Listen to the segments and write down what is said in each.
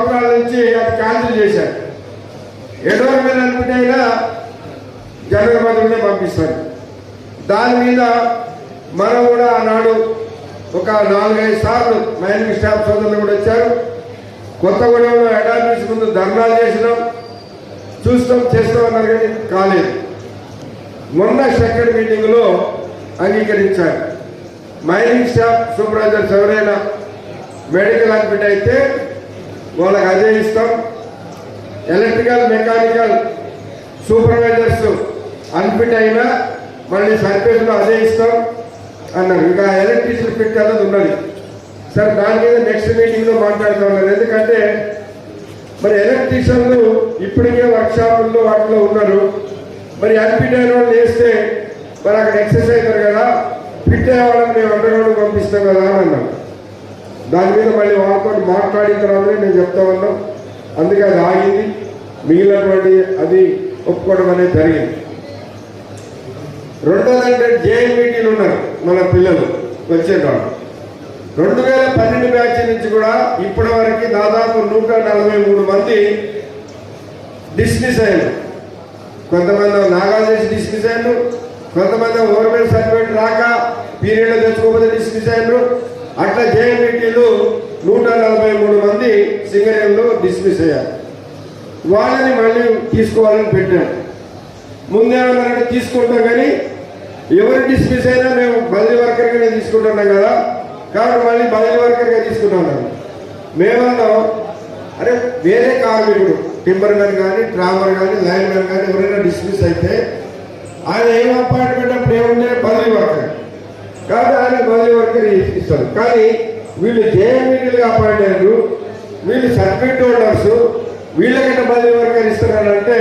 సంవత్సరాల నుంచి అది క్యాన్సిల్ చేశారు. ఎడవరమైన అనుకుంటే జనరల్ మంత్రులనే పంపిస్తారు. దాని మీద మనం కూడా ఆనాడు ఒక నాలుగైదు సార్లు మైనింగ్ స్టాఫ్ సోదరులు కూడా వచ్చారు. కొత్తగూడెంలో హెడ్ ఆఫీస్ ముందు ధర్నాలు చేసినాం. చూస్తాం చేస్తాం అన్నారు కానీ కాలేదు. మొన్న సెకండ్ మీటింగ్లో అంగీకరించారు. మైనింగ్ స్టాఫ్ సూపర్వైజర్స్ ఎవరైనా మెడికల్ అడ్మిట్ అయితే వాళ్ళకి అదే ఇస్తాం. ఎలక్ట్రికల్ మెకానికల్ సూపర్వైజర్స్ అన్ఫిట్ అయినా మళ్ళీ సర్ఫేస్లో అదే ఇస్తాం అన్నారు. ఇంకా ఎలక్ట్రిసిటీ ఫిట్ అన్నది ఉన్నది. సార్ దాని మీద నెక్స్ట్ మీటింగ్లో మాట్లాడుతూ ఉన్నారు. ఎందుకంటే మరి ఎలక్ట్రీషియన్లు ఇప్పటికే వర్క్షాపుల్లో వాటిలో ఉన్నారు. మరి అన్ఫిట్ అయిన వాళ్ళు వేస్తే మరి అక్కడ ఎక్సర్సైజ్ అవుతారు కదా ఫిట్ అయ్యే వాళ్ళని మేము అండర్గ్రౌండ్ పంపిస్తాం కదా అని అన్నాం దాని మీద మళ్ళీ వాళ్ళతో మాట్లాడిన తర్వాత నేను చెప్తా ఉన్నాం. అందుకే అది ఆగింది. మిగిలినటువంటి అది ఒప్పుకోవడం అనేది జరిగింది. రెండోదంటే జేఎన్బిటీలు ఉన్నారు మన పిల్లలు వచ్చేటప్పుడు రెండు వేల పన్నెండు బ్యాచ్ నుంచి కూడా ఇప్పటి వరకు దాదాపు నూట నలభై మూడు మంది డిస్మిస్ అయ్యారు. కొంతమంది నాగార్జున డిస్మిస్ అయ్యారు. కొంతమంది ఓవర్మెంట్ సర్టిఫికేట్ రాక పీరియడ్లో తెచ్చుకోకపోతే డిస్మిస్ అయ్యారు. అట్లా జేఎన్బిటీలు నూట నలభై మూడు మంది సింగరేణిలో డిస్మిస్ అయ్యారు. వాళ్ళని మళ్ళీ తీసుకోవాలని పెట్టాను ముందేమన్నారంటే తీసుకుంటాం కానీ ఎవరు డిస్మిస్ అయినా మేము బదిలీ వర్కర్గానే తీసుకుంటున్నాం కదా. కాబట్టి మళ్ళీ బదిలీ వర్కర్గా తీసుకుంటున్నాం మేమన్నాం అరే వేరే కార్మికుడు టింబర్ మ్యాన్ కానీ ట్రామర్ కానీ లైన్ మ్యాన్ కానీ ఎవరైనా డిస్మిస్ అయితే ఆయన ఏం అపాయింట్మెంట్ అప్పుడు ఏముండే బదిలీ వర్కర్ కాబట్టి ఆయన బదిలీ వర్కర్ ఇస్తారు కానీ వీళ్ళు జేఎంఈటీలుగా అపాయింట్ అయ్యారు వీళ్ళు సర్టిఫికెట్ హోల్డర్స్. వీళ్ళకంటే బదిలీ వరకు ఇస్తున్నారంటే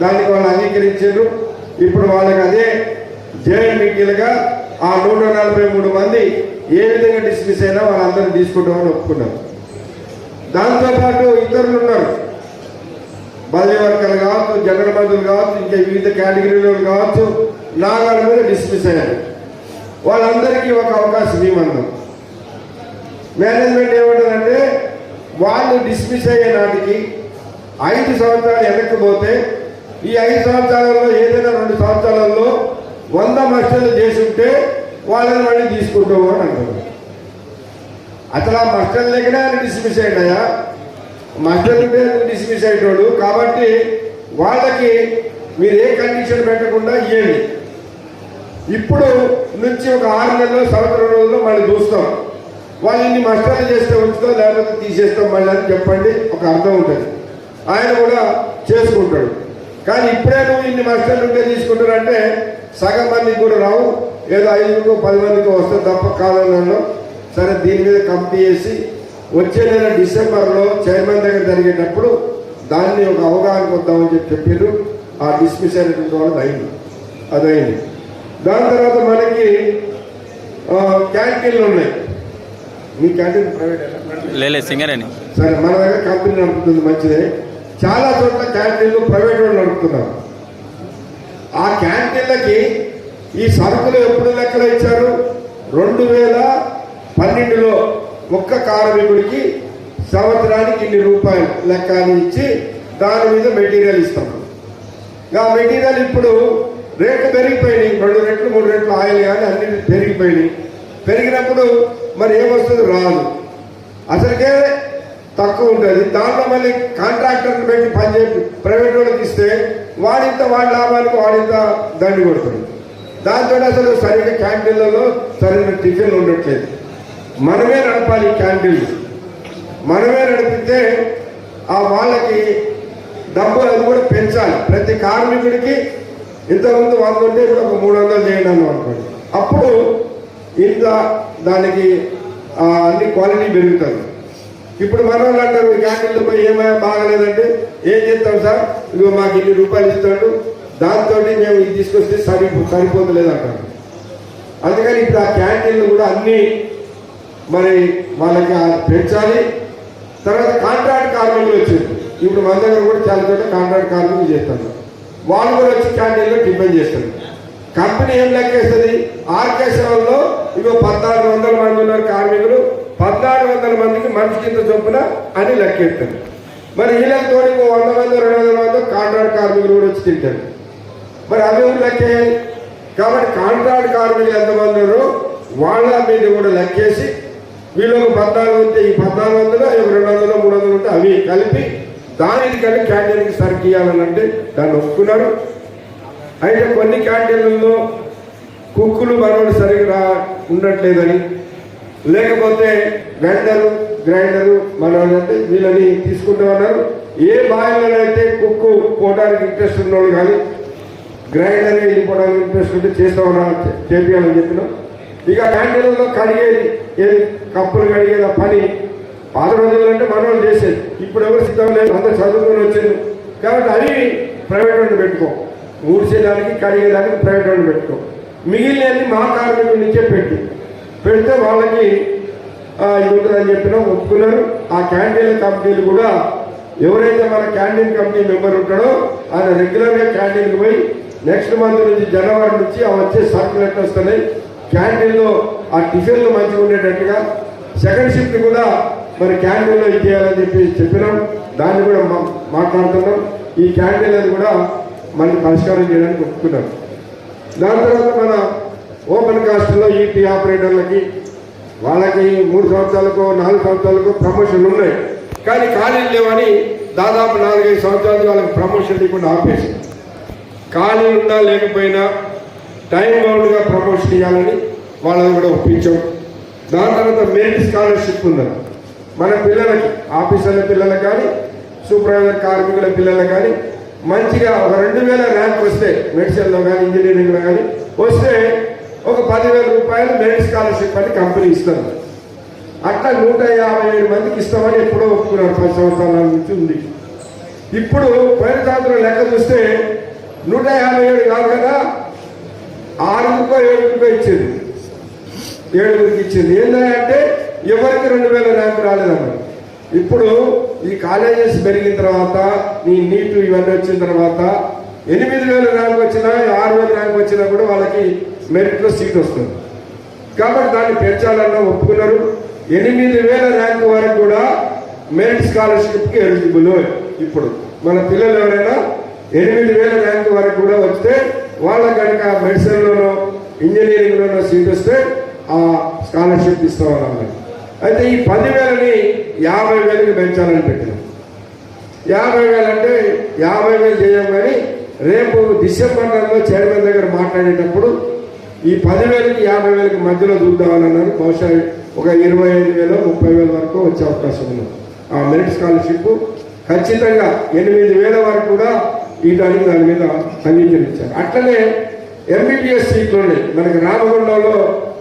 దానికి వాళ్ళు అంగీకరించారు. ఇప్పుడు వాళ్ళకి అదే జేఎంఈటీలుగా ఆ నూట నలభై మూడు మంది ఏ విధంగా డిస్మిస్ అయినా వాళ్ళందరినీ తీసుకుంటామని ఒప్పుకున్నారు. దాంతోపాటు ఇతరులు ఉన్నారు. బదిలీ వర్గాలు కావచ్చు జనరల్ బదులు కావచ్చు ఇంకా వివిధ కేటగిరీలు కావచ్చు నాగాల మీద డిస్మిస్ అయ్యారు. వాళ్ళందరికీ ఒక అవకాశం ఇవ్వమన్నాం మేనేజ్మెంట్ ఏమంటుందంటే వాళ్ళు డిస్మిస్ అయ్యే నాటికి ఐదు సంవత్సరాలు వెనక్కిపోతే ఈ ఐదు సంవత్సరాలలో ఏదైనా రెండు సంవత్సరాలలో వంద మస్టర్లు చేసి ఉంటే వాళ్ళని మళ్ళీ తీసుకుంటాము అని అంటున్నారు అసలు ఆ మస్టర్లు లేకనే ఆయన డిస్మిస్ అయ్యాయా మస్టర్లు డిస్మిస్ అయ్యేటోడు? కాబట్టి వాళ్ళకి మీరు ఏ కండిషన్ పెట్టకుండా ఇవ్వండి ఇప్పుడు నుంచి ఒక ఆరు నెలలు సంవత్సరం రోజుల్లో మళ్ళీ చూస్తాం వాళ్ళు ఇన్ని మస్టర్లు చేస్తే ఉంచుతాం లేకపోతే తీసేస్తాం మళ్ళీ అని చెప్పండి ఒక అర్థం ఉంటుంది. ఆయన కూడా చేసుకుంటాడు. కానీ ఇప్పుడే నువ్వు ఇన్ని నష్టాలు ఉంటే తీసుకుంటారంటే సగం మందికి కూడా రావు. ఏదో ఐదుగురికో పది మందికి వస్తే తప్ప కాలంలో సరే దీని మీద కంపెనీ చేసి వచ్చే నెల డిసెంబర్లో చైర్మన్ దగ్గర జరిగేటప్పుడు దాన్ని ఒక అవగాహన కొద్దామని చెప్పి చెప్పారు ఆ డిస్మిస్ అయినటువంటి వాళ్ళు అయింది. అదైంది దాని తర్వాత మనకి క్యాంటీన్లు ఉన్నాయి. మీ క్యాంటీన్ ప్రైవేట్ లేలే సింగరేణి. సరే మన దగ్గర కంపెనీ నడుపుతుంది మంచిదే. చాలా చోట్ల క్యాంటీన్లు ప్రైవేట్ వాళ్ళు నడుపుతున్నారు. ఆ క్యాంటీన్లకి ఈ సరుకులు ఎప్పుడు లెక్కలు ఇచ్చారు? రెండు వేల పన్నెండులో ఒక్క కార్మికుడికి సంవత్సరానికి ఇన్ని రూపాయలు లెక్క అని ఇచ్చి దాని మీద మెటీరియల్ ఇస్తాం. ఆ మెటీరియల్ ఇప్పుడు రేట్లు పెరిగిపోయినాయి. రెండు రెట్లు మూడు రెట్లు ఆయిల్ కానీ అన్ని పెరిగిపోయినాయి. పెరిగినప్పుడు మరి ఏమొస్తుంది? రాదు. అసలుకే తక్కువ ఉంటుంది. దాంట్లో మళ్ళీ కాంట్రాక్టర్లు పెట్టి పనిచేసి ప్రైవేట్ వాళ్ళకి ఇస్తే వాడింత వాడి లాభానికి వాడింత దండి కొడుతుంది దాంతో అసలు సరైన క్యాంటీన్లలో సరైన టిఫిన్లు ఉండట్లేదు. మనమే నడపాలి క్యాంటీన్లు. మనమే నడిపితే ఆ వాళ్ళకి డబ్బు అది కూడా పెంచాలి. ప్రతి కార్మికుడికి ఇంతకుముందు వంద ఉంటే ఇప్పుడు ఒక మూడు వందలు చేయండి అనుకోండి. అప్పుడు ఇంత దానికి అన్ని క్వాలిటీ పెరుగుతుంది ఇప్పుడు మన వాళ్ళు అంటారు క్యాంటీన్లు పోయి ఏమైనా బాగలేదంటే ఏం చేస్తాం సార్? ఇదిగో మాకు ఇన్ని రూపాయలు ఇస్తాడు దాంతో మేము ఇది తీసుకొస్తే సరిపో సరిపోతలేదు అంటారు. అందుకని ఇప్పుడు ఆ క్యాంటీన్లు కూడా అన్ని మరి వాళ్ళకి పెంచాలి. తర్వాత కాంట్రాక్ట్ కార్మికులు వచ్చారు. ఇప్పుడు మన దగ్గర కూడా చాలా చోట్ల కాంట్రాక్ట్ కార్మికులు చేస్తారు వాళ్ళు కూడా వచ్చి క్యాంటీన్లో టిఫిన్ చేస్తారు. కంపెనీ ఏం లెక్కేస్తుంది? ఆర్కే సేవల్లో ఇగో పద్నాలుగు వందల మంది ఉన్నారు కార్మికులు. పద్నాలుగు వందల మందికి మనిషి కింద చొప్పున అని లెక్కెత్తారు మరి వీళ్ళతో ఇంకో వంద మంది రెండు వందల మంది కాంట్రాక్ట్ కార్మికులు కూడా వచ్చి తింటారు. మరి అవి ఎవరు లెక్కేయాలి కాబట్టి కాంట్రాక్ట్ కార్మికులు ఎంతమంది ఉన్నారో వాళ్ళ మీద కూడా లెక్కేసి వీళ్ళకు పద్నాలుగు ఉంటే ఈ పద్నాలుగు వందలు రెండు వందలు మూడు వందలు ఉంటే అవి కలిపి దానికి క్యాండిల్కి క్యాంటీన్కి సరికి ఇవ్వాలని అంటే దాన్ని ఒప్పుకున్నారు. అయితే కొన్ని క్యాంటీన్లలో కుక్కులు మనోడు సరిగ్గా ఉండట్లేదని లేకపోతే వెండరు గ్రైండరు మనోడు అంటే వీళ్ళని తీసుకుంటూ ఉన్నారు. ఏ అయితే కుక్కు పోవడానికి ఇంట్రెస్ట్ ఉన్నోళ్ళు కానీ గ్రైండర్ వెళ్ళిపోవడానికి ఇంట్రెస్ట్ ఉంటే చేస్తామన్నా చేపించాలని చెప్పినాం. ఇక క్యాంటీన్లో కడిగేది ఏది కప్పులు కడిగేది పని పాత రోజుల్లో అంటే మనోళ్ళు చేసేది. ఇప్పుడు ఎవరు సిద్ధం లేదు అందరు చదువుకొని వచ్చేది కాబట్టి అది ప్రైవేట్ వాళ్ళు పెట్టుకో. ఊడ్చేదానికి కడిగేదానికి ప్రైవేట్ వాళ్ళు పెట్టుకో. మిగిలినది మా కార్మికుల నుంచే పెట్టి. పెడితే వాళ్ళకి ఆ, ఇది ఉంటుందని చెప్పినా ఒప్పుకున్నారు. ఆ క్యాంటీన్ల కంపెనీలు కూడా ఎవరైతే మన క్యాంటీన్ కంపెనీ మెంబర్ ఉంటాడో ఆయన రెగ్యులర్గా క్యాంటీన్కి పోయి నెక్స్ట్ మంత్ నుంచి జనవరి నుంచి ఆ వచ్చే సర్కులెట్ వస్తున్నాయి. క్యాంటీన్లో ఆ టిఫిన్లు మంచిగా ఉండేటట్టుగా. సెకండ్ షిఫ్ట్ కూడా మరి క్యాంటీన్లో ఇది చేయాలని చెప్పి చెప్పినాం. దాన్ని కూడా మా- మాట్లాడుతున్నాం. ఈ క్యాంటీన్ అది కూడా మళ్ళీ పరిష్కారం చేయడానికి ఒప్పుకున్నాం. దాని తర్వాత మన ఓపెన్ కాస్ట్లో ఈటీ ఆపరేటర్లకి వాళ్ళకి మూడు సంవత్సరాలకు నాలుగు సంవత్సరాలకు ప్రమోషన్లు ఉన్నాయి. కానీ ఖాళీలు లేవని దాదాపు నాలుగైదు సంవత్సరాలు వాళ్ళకి ప్రమోషన్ లేకుండా ఆపేసి ఖాళీ ఉన్నా లేకపోయినా టైం బౌండ్గా ప్రమోషన్ ఇవ్వాలని వాళ్ళని కూడా ఒప్పించాం. దాని తర్వాత మెరిట్ స్కాలర్షిప్ ఉందని మన పిల్లలకి ఆఫీసర్ల పిల్లలకు కానీ సూపర్వైజర్ కార్మికుల పిల్లలకు కానీ మంచిగా ఒక రెండు వేల ర్యాంక్ వస్తే మెడిసిన్లో కానీ ఇంజనీరింగ్లో కానీ వస్తే ఒక పదివేల రూపాయలు మెరిట్ స్కాలర్షిప్ అని కంపెనీ ఇస్తారు అట్లా నూట యాభై ఏడు మందికి ఇస్తామని ఎప్పుడో ఒప్పుకున్నారు పది సంవత్సరాల నుంచి ఉంది. ఇప్పుడు పైన సంవత్సరం లెక్క చూస్తే నూట యాభై ఏడు కాదు కదా ఆరుగురికో ఏడుగురికో ఇచ్చింది. ఏడుగురికి ఇచ్చింది. ఏంటంటే ఎవరికి రెండు వేల ర్యాంకు రాలేదన్నారు ఇప్పుడు ఈ కాలేజెస్ పెరిగిన తర్వాత ఈ నీట్ ఇవన్నీ వచ్చిన తర్వాత ఎనిమిది వేల ర్యాంక్ వచ్చినా ఆరు వేల ర్యాంక్ వచ్చినా కూడా వాళ్ళకి మెరిట్లో సీట్ వస్తుంది. కాబట్టి దాన్ని పెంచాలన్న ఒప్పుకున్నారు. ఎనిమిది వేల ర్యాంక్ వరకు కూడా మెరిట్ స్కాలర్షిప్కి ఎలిజిబుల్ ఇప్పుడు. మన పిల్లలు ఎవరైనా ఎనిమిది వేల ర్యాంక్ వరకు కూడా వస్తే వాళ్ళ కనుక మెడిసిన్లోనో ఇంజనీరింగ్లోనో సీట్ వస్తే ఆ స్కాలర్షిప్ ఇస్తామన్నమాట అయితే ఈ పదివేలని యాభై వేలకి పెంచాలని పెట్టినాం. యాభై వేలు అంటే యాభై వేలు చేయం కానీ రేపు డిసెంబర్ నెలలో చైర్మన్ దగ్గర మాట్లాడేటప్పుడు ఈ పదివేలకి యాభై వేలకి మధ్యలో చూద్దామని అన్నారు బహుశా ఒక ఇరవై ఐదు వేలు ముప్పై వేల వరకు వచ్చే అవకాశం ఉంది. ఆ మెరిట్ స్కాలర్షిప్ ఖచ్చితంగా ఎనిమిది వేల వరకు కూడా ఇటానికి దాని మీద అంగీకరించారు. అట్లనే ఎంబీబీఎస్ సీట్లోనే మనకి రామగుండంలో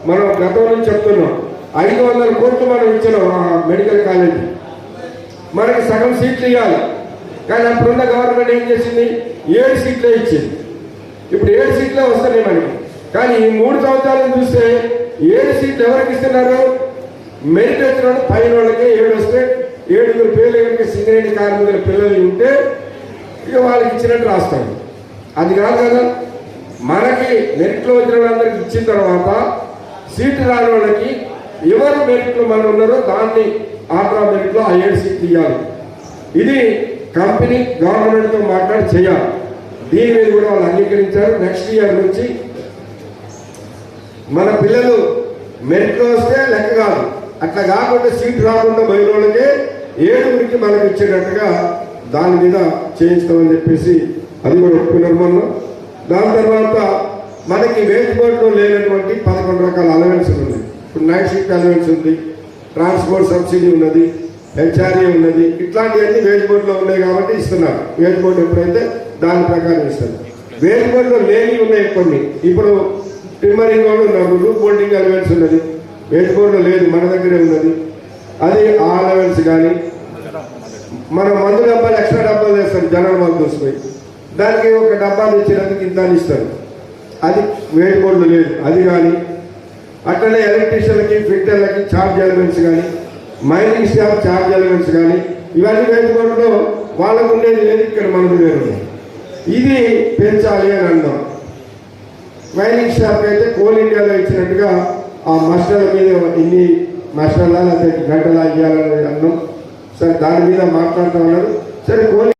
మనం గతం నుంచి చెప్తున్నాం. ఐదు వందల కోట్లు మనం ఇచ్చినాం మెడికల్ కాలేజీ. మనకి సగం సీట్లు ఇవ్వాలి. కానీ అప్పుడున్న గవర్నమెంట్ ఏం చేసింది? ఏడు సీట్లే ఇచ్చింది. ఇప్పుడు ఏడు సీట్లే వస్తున్నాయి మనకి. కానీ ఈ మూడు సంవత్సరాలను చూస్తే ఏడు సీట్లు ఎవరికి ఇస్తున్నారు? మెరిట్ వచ్చిన పైన వాళ్ళకి ఏడు వస్తే ఏడుగురు పేర్లు కనుక సింగరేణి కార్మికుల పిల్లలు ఉంటే ఇక వాళ్ళకి ఇచ్చినట్టు రాస్తాడు. అది కాదు కదా. మనకి మెరిట్లో వచ్చిన వాళ్ళందరికి ఇచ్చిన తర్వాత సీటు రాని వాళ్ళకి ఎవరు మెరిట్లో మనం ఉన్నారో దాన్ని ఆంధ్ర మెరిట్లో ఆ ఏడు సీట్లు ఇవ్వాలి ఇది కంపెనీ గవర్నమెంట్తో మాట్లాడి చేయాలి. దీని మీద కూడా వాళ్ళు అంగీకరించారు. నెక్స్ట్ ఇయర్ నుంచి మన పిల్లలు మెరిట్లో వస్తే లెక్క కాదు. అట్లా కాకుండా సీట్ రాకుండా పోయిన వాళ్ళకే ఏడుగురికి మనకి ఇచ్చేటట్టుగా దాని మీద చేయించుకోమని చెప్పేసి అది కూడా ఒప్పుకున్నారు మొన్న. దాని తర్వాత మనకి వేజ్ బోర్డులో లేనటువంటి ఉన్నాయి నైట్ అలవెన్స్ ఉంది ట్రాన్స్పోర్ట్ సబ్సిడీ ఉన్నది హెచ్ఆర్ఏ ఉన్నది ఇట్లాంటివన్నీ వేజ్ బోర్డులో ఉన్నాయి కాబట్టి ఇస్తున్నారు. వేజ్ బోర్డు ఎప్పుడైతే దాని ప్రకారం ఇస్తారు. వేజ్ బోర్డులో లేని ఉన్నాయి కొన్ని. ఇప్పుడు టిమ్మరింగ్ కూడా ఉన్నారు రూప్ బోల్డింగ్ అలవెన్స్ ఉన్నది. వేజ్ బోర్డులో లేదు మన దగ్గరే ఉన్నది. అది ఆ అలవెన్స్ కానీ మన మందు డబ్బాలు ఎక్స్ట్రా డబ్బాలు వేస్తారు జనరల్ మందు వస్తాయి దానికి ఒక డబ్బాలు ఇచ్చినందుకు ఇంత అని ఇస్తారు. అది వేడి బోర్డు లేదు. అది కానీ అట్లనే ఎలక్ట్రీషియన్లకి ఫిట్టర్లకి ఛార్జ్ ఎలిమెంట్స్ కానీ మైనింగ్ స్టాఫ్ ఛార్జ్ ఎలిమెంట్స్ కానీ ఇవన్నీ వేడి వాళ్ళకు ఉండేది లేదు ఇక్కడ మనకు లేదు. ఇది పెంచాలి అని అన్నాం. మైనింగ్ స్టాఫ్ అయితే కోల్ ఇండియాలో ఇచ్చినట్టుగా ఆ మస్టర్ల మీద ఇన్ని మసాలా లేకపోతే గంటలా ఇవ్వాలని అన్నాం. సరే దాని మీద మాట్లాడుతూ ఉన్నారు. సరే కోల్